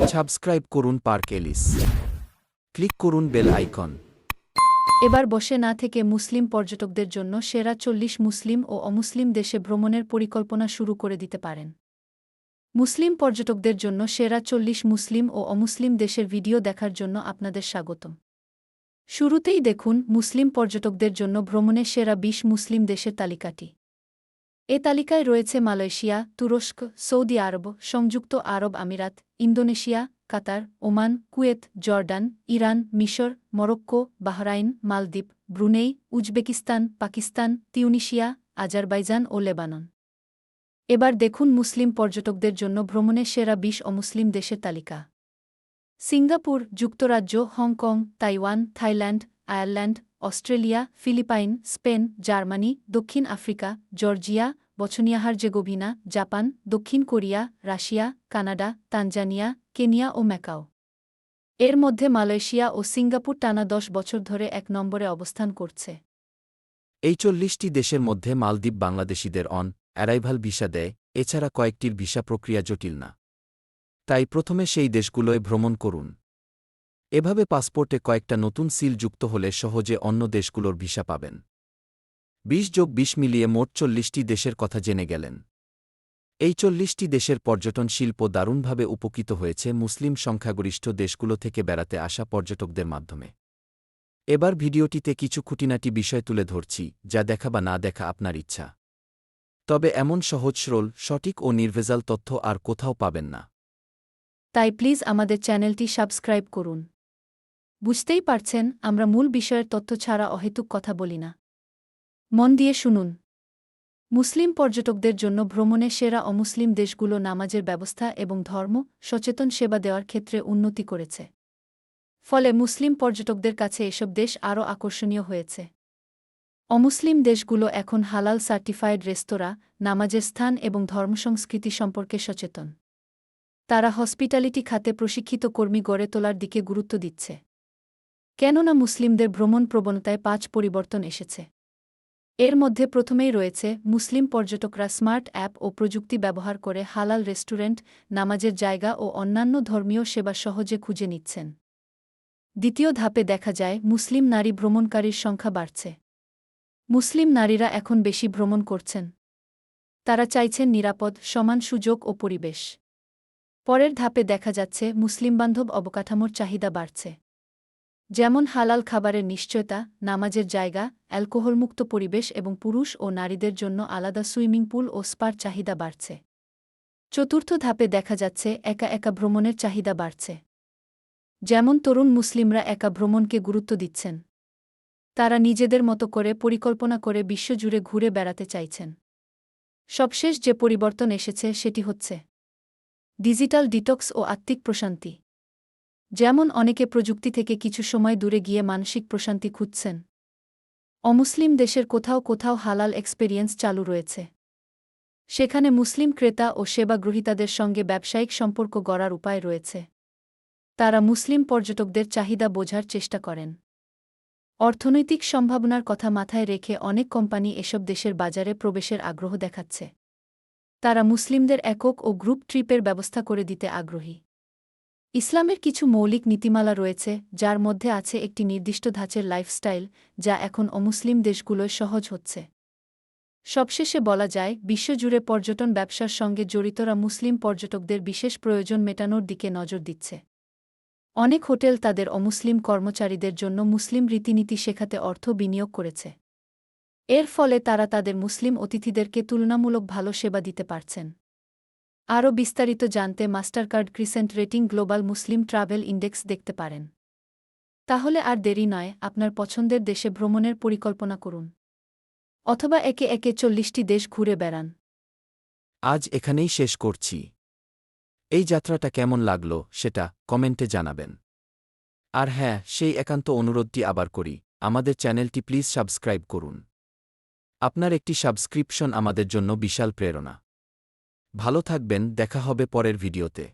Subscribe করুন park Ellis. Click করুন bell icon. এবার বসে না থেকে মুসলিম পর্যটকদের জন্য সেরা চল্লিশ মুসলিম ও অমুসলিম দেশে ভ্রমণের পরিকল্পনা শুরু করে দিতে পারেন। মুসলিম পর্যটকদের জন্য সেরা চল্লিশ মুসলিম ও অমুসলিম দেশের ভিডিও দেখার জন্য আপনাদের স্বাগতম। শুরুতেই দেখুন, মুসলিম পর্যটকদের জন্য ভ্রমণের সেরা বিশ মুসলিম দেশের তালিকাটি। এ তালিকায় রয়েছে মালয়েশিয়া, তুরস্ক, সৌদি আরব, সংযুক্ত আরব আমিরাত, Indonesia, Qatar, Oman, Kuwait, Jordan, Iran, মিশর, মরক্কো, বাহরাইন, মালদ্বীপ, Brunei, Uzbekistan, Pakistan, Tunisia, Azerbaijan ও লেবানন। এবার দেখুন মুসলিম পর্যটকদের জন্য ভ্রমণের সেরা বিশ অমুসলিম দেশের তালিকা। সিঙ্গাপুর, যুক্তরাজ্য, Hong Kong, Taiwan, Thailand, Ireland, Australia, Philippines, Spain, Germany, দক্ষিণ Africa, Georgia Bosnia Herzegovina Japan, দক্ষিণ Korea, Russia, Canada, Tanzania, Kenya ও ম্যাকাও। এর মধ্যে মালয়েশিয়া ও সিঙ্গাপুর টানা দশ বছর ধরে এক নম্বরে অবস্থান করছে। এই চল্লিশটি দেশের মধ্যে মালদ্বীপ বাংলাদেশিদের অন অ্যারাইভাল ভিসা দেয়, এছাড়া কয়েকটির ভিসা প্রক্রিয়া জটিল না। তাই প্রথমে সেই দেশগুলোয় ভ্রমণ করুন। এভাবে পাসপোর্টে কয়েকটা নতুন সিল যুক্ত হলে সহজে অন্য দেশগুলোর ভিসা পাবেন। বিশ যোগ বিশ মিলিয়ে মোট চল্লিশটি দেশের কথা জেনে গেলেন। এই চল্লিশটি দেশের পর্যটন শিল্প দারুণভাবে উপকৃত হয়েছে মুসলিম সংখ্যাগরিষ্ঠ দেশগুলো থেকে বেড়াতে আসা পর্যটকদের মাধ্যমে। এবার ভিডিওটিতে কিছু খুঁটিনাটি বিষয় তুলে ধরছি, যা দেখা বা না দেখা আপনার ইচ্ছা। তবে এমন সহজ সরল, সঠিক ও নির্ভেজাল তথ্য আর কোথাও পাবেন না। তাই প্লিজ আমাদের চ্যানেলটি সাবস্ক্রাইব করুন। বুঝতেই পারছেন, আমরা মূল বিষয়ের তথ্য ছাড়া অহেতুক কথা বলি না। মন দিয়ে শুনুন। মুসলিম পর্যটকদের জন্য ভ্রমণে সেরা অমুসলিম দেশগুলো নামাজের ব্যবস্থা এবং ধর্ম, সচেতন সেবা দেওয়ার ক্ষেত্রে উন্নতি করেছে। ফলে মুসলিম পর্যটকদের কাছে এসব দেশ আরও আকর্ষণীয় হয়েছে। অমুসলিম দেশগুলো এখন হালাল সার্টিফাইড রেস্তোরাঁ, নামাজের স্থান এবং ধর্মসংস্কৃতি সম্পর্কে সচেতন। তারা হসপিটালিটি খাতে প্রশিক্ষিত কর্মী গড়ে তোলার দিকে গুরুত্ব দিচ্ছে। কেননা মুসলিমদের ভ্রমণ প্রবণতায় পাঁচ পরিবর্তন এসেছে। এর মধ্যে প্রথমেই রয়েছে মুসলিম পর্যটকরা স্মার্ট অ্যাপ ও প্রযুক্তি ব্যবহার করে হালাল রেস্টুরেন্ট, নামাজের জায়গা ও অন্যান্য ধর্মীয় সেবা সহজে খুঁজে নিচ্ছেন। দ্বিতীয় ধাপে দেখা যায় মুসলিম নারী ভ্রমণকারীর সংখ্যা বাড়ছে। মুসলিম নারীরা এখন বেশি ভ্রমণ করছেন। তারা চাইছেন নিরাপদ, সমান সুযোগ ও পরিবেশ। পরের ধাপে দেখা যাচ্ছে মুসলিমবান্ধব অবকাঠামোর চাহিদা বাড়ছে। যেমন হালাল খাবারের নিশ্চয়তা, নামাজের জায়গা, অ্যালকোহলমুক্ত পরিবেশ এবং পুরুষ ও নারীদের জন্য আলাদা সুইমিং পুল ও স্পার চাহিদা বাড়ছে। চতুর্থ ধাপে দেখা যাচ্ছে একা একা ভ্রমণের চাহিদা বাড়ছে। যেমন তরুণ মুসলিমরা একা ভ্রমণকে গুরুত্ব দিচ্ছেন। তারা নিজেদের মতো করে পরিকল্পনা করে বিশ্বজুড়ে ঘুরে বেড়াতে চাইছেন। সবশেষ যে পরিবর্তন এসেছে সেটি হচ্ছে ডিজিটাল ডিটক্স ও আত্মিক প্রশান্তি। যেমন অনেকে প্রযুক্তি থেকে কিছু সময় দূরে গিয়ে মানসিক প্রশান্তি খুঁজছেন। অমুসলিম দেশের কোথাও কোথাও হালাল এক্সপেরিয়েন্স চালু রয়েছে। সেখানে মুসলিম ক্রেতা ও সেবা গ্রহীতাদের সঙ্গে ব্যবসায়িক সম্পর্ক গড়ার উপায় রয়েছে। তারা মুসলিম পর্যটকদের চাহিদা বোঝার চেষ্টা করেন। অর্থনৈতিক সম্ভাবনার কথা মাথায় রেখে অনেক কোম্পানি এসব দেশের বাজারে প্রবেশের আগ্রহ দেখাচ্ছে। তারা মুসলিমদের একক ও গ্রুপ ট্রিপের ব্যবস্থা করে দিতে আগ্রহী। ইসলামের কিছু মৌলিক নীতিমালা রয়েছে, যার মধ্যে আছে একটি নির্দিষ্ট ধাঁচের লাইফস্টাইল যা এখন অমুসলিম দেশগুলোয় সহজ হচ্ছে। সবশেষে বলা যায়, বিশ্বজুড়ে পর্যটন ব্যবসার সঙ্গে জড়িতরা মুসলিম পর্যটকদের বিশেষ প্রয়োজন মেটানোর দিকে নজর দিচ্ছে। অনেক হোটেল তাদের অমুসলিম কর্মচারীদের জন্য মুসলিম রীতিনীতি শেখাতে অর্থ বিনিয়োগ করেছে। এর ফলে তারা তাদের মুসলিম অতিথিদেরকে তুলনামূলক ভালো সেবা দিতে পারছেন। আরও বিস্তারিত জানতে Mastercard crescent rating global Muslim travel index দেখতে পারেন। তাহলে আর দেরি নয়, আপনার পছন্দের দেশে ভ্রমণের পরিকল্পনা করুন। অথবা একে একে চল্লিশটি দেশ ঘুরে বেড়ান। আজ এখানেই শেষ করছি। এই যাত্রাটা কেমন লাগল সেটা কমেন্টে জানাবেন। আর হ্যাঁ সেই একান্ত অনুরোধটি আবার করি, আমাদের চ্যানেলটি প্লিজ সাবস্ক্রাইব করুন। আপনার একটি সাবস্ক্রিপশন আমাদের জন্য বিশাল প্রেরণা। ভালো থাকবেন দেখা হবে পরের ভিডিওতে।